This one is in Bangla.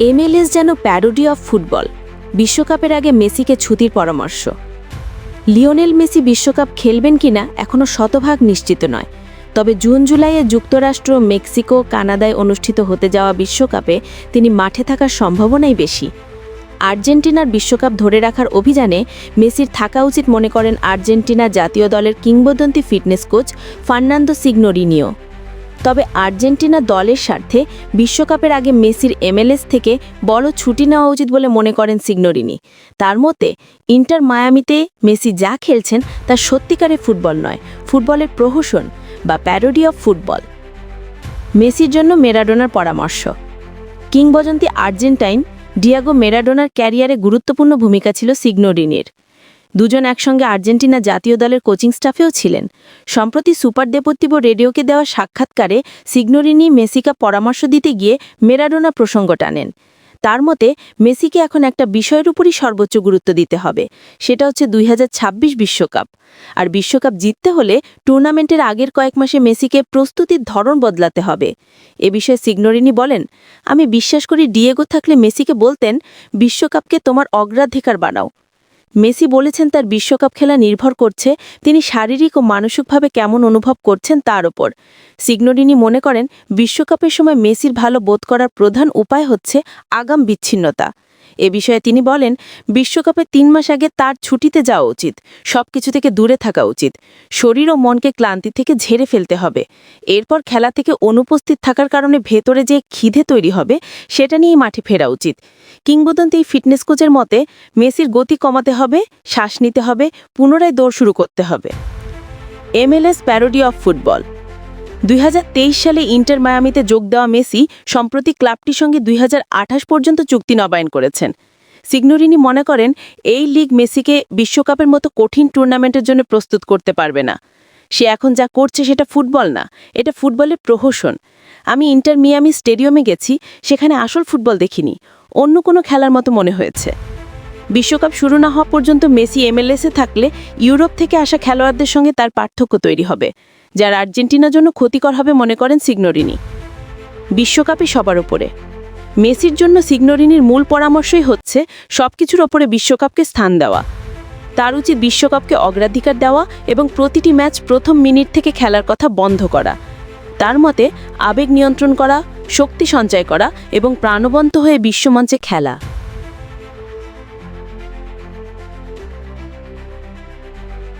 এমএলএস যেন প্যারোডি অফ ফুটবল, বিশ্বকাপের আগে মেসিকে ছুটির পরামর্শ। লিওনেল মেসি বিশ্বকাপ খেলবেন কিনা এখনও শতভাগ নিশ্চিত নয়। তবে জুন জুলাইয়ে যুক্তরাষ্ট্র, মেক্সিকো, কানাডায় অনুষ্ঠিত হতে যাওয়া বিশ্বকাপে তিনি মাঠে থাকার সম্ভাবনাই বেশি। আর্জেন্টিনার বিশ্বকাপ ধরে রাখার অভিযানে মেসির থাকা উচিত মনে করেন আর্জেন্টিনা জাতীয় দলের কিংবদন্তি ফিটনেস কোচ ফার্নান্দো সিগনোরিনিও। তবে আর্জেন্টিনা দলের স্বার্থে বিশ্বকাপের আগে মেসির এমএলএস থেকে বড় ছুটি নেওয়া উচিত বলে মনে করেন সিগনোরিনি। তার মতে, ইন্টার মায়ামিতে মেসি যা খেলছেন তা সত্যিকারের ফুটবল নয়, ফুটবলের প্রহসন বা প্যারোডি অফ ফুটবল। মেসির জন্য মেরাডোনার পরামর্শ। কিংবদন্তি আর্জেন্টাইন ডিয়াগো মেরাডোনার ক্যারিয়ারে গুরুত্বপূর্ণ ভূমিকা ছিল সিগনোরিনির। দুজন একসঙ্গে আর্জেন্টিনা জাতীয় দলের কোচিং স্টাফেও ছিলেন। সম্প্রতি সুপার দেপত্তিব রেডিওকে দেওয়া সাক্ষাৎকারে সিগনোরিনি মেসিকা পরামর্শ দিতে গিয়ে মেরাডোনা প্রসঙ্গ টানেন। তার মতে, মেসিকে এখন একটা বিষয়ের উপরই সর্বোচ্চ গুরুত্ব দিতে হবে, সেটা হচ্ছে দুই বিশ্বকাপ। আর বিশ্বকাপ জিততে হলে টুর্নামেন্টের আগের কয়েক মাসে মেসিকে প্রস্তুতির ধরন বদলাতে হবে। এ বিষয়ে সিগনোরিনি বলেন, আমি বিশ্বাস করি ডিয়েগো থাকলে মেসিকে বলতেন, বিশ্বকাপকে তোমার অগ্রাধিকার বানাও। মেসি বলেছেন তার বিশ্বকাপ খেলা নির্ভর করছে তিনি শারীরিক ও মানসিকভাবে কেমন অনুভব করছেন তার ওপর। সিগনোরিনি মনে করেন, বিশ্বকাপের সময় মেসির ভালো বোধ করার প্রধান উপায় হচ্ছে আগাম বিচ্ছিন্নতা। এ বিষয়ে তিনি বলেন, বিশ্বকাপে তিন মাস আগে তার ছুটিতে যাওয়া উচিত সব কিছু থেকে দূরে থাকা উচিত। শরীর ও মনকে ক্লান্তি থেকে ঝেড়ে ফেলতে হবে। এরপর খেলা থেকে অনুপস্থিত থাকার কারণে ভেতরে যে খিদে তৈরি হবে, সেটা নিয়েই মাঠে ফেরা উচিত। কিংবদন্তি ফিটনেস কোচের মতে, মেসির গতি কমাতে হবে, শ্বাস নিতে হবে, পুনরায় দৌড় শুরু করতে হবে। MLS parody of football. দুই হাজার তেইশ সালে ইন্টার মায়ামিতে যোগ দেওয়া মেসি সম্প্রতি ক্লাবটির সঙ্গে দুই হাজার আঠাশ পর্যন্ত চুক্তি নবায়ন করেছেন। সিগনোরিনি মনে করেন, এই লিগ মেসিকে বিশ্বকাপের মতো কঠিন টুর্নামেন্টের জন্য প্রস্তুত করতে পারবে না। সে এখন যা করছে সেটা ফুটবল না, এটা ফুটবলের প্রহসন। আমি ইন্টার মিয়ামি স্টেডিয়ামে গেছি, সেখানে আসল ফুটবল দেখিনি, অন্য কোনো খেলার মতো মনে হয়েছে। বিশ্বকাপ শুরু না হওয়া পর্যন্ত মেসি এমএলএসে থাকলে ইউরোপ থেকে আসা খেলোয়াড়দের সঙ্গে তার পার্থক্য তৈরি হবে। যার আর্জেন্টিনার জন্য ক্ষতিকর হবে মনে করেন সিগনোরিনি। বিশ্বকাপই সবার ওপরে মেসির জন্য সিগনোরিনির মূল পরামর্শই হচ্ছে সব কিছুর ওপরে বিশ্বকাপকে স্থান দেওয়া। তার উচিত বিশ্বকাপকে অগ্রাধিকার দেওয়া এবং প্রতিটি ম্যাচ প্রথম মিনিট থেকে খেলার কথা বন্ধ করা। তার মতে, আবেগ নিয়ন্ত্রণ করা, শক্তি সঞ্চয় করা এবং প্রাণবন্ত হয়ে বিশ্বমঞ্চে খেলা।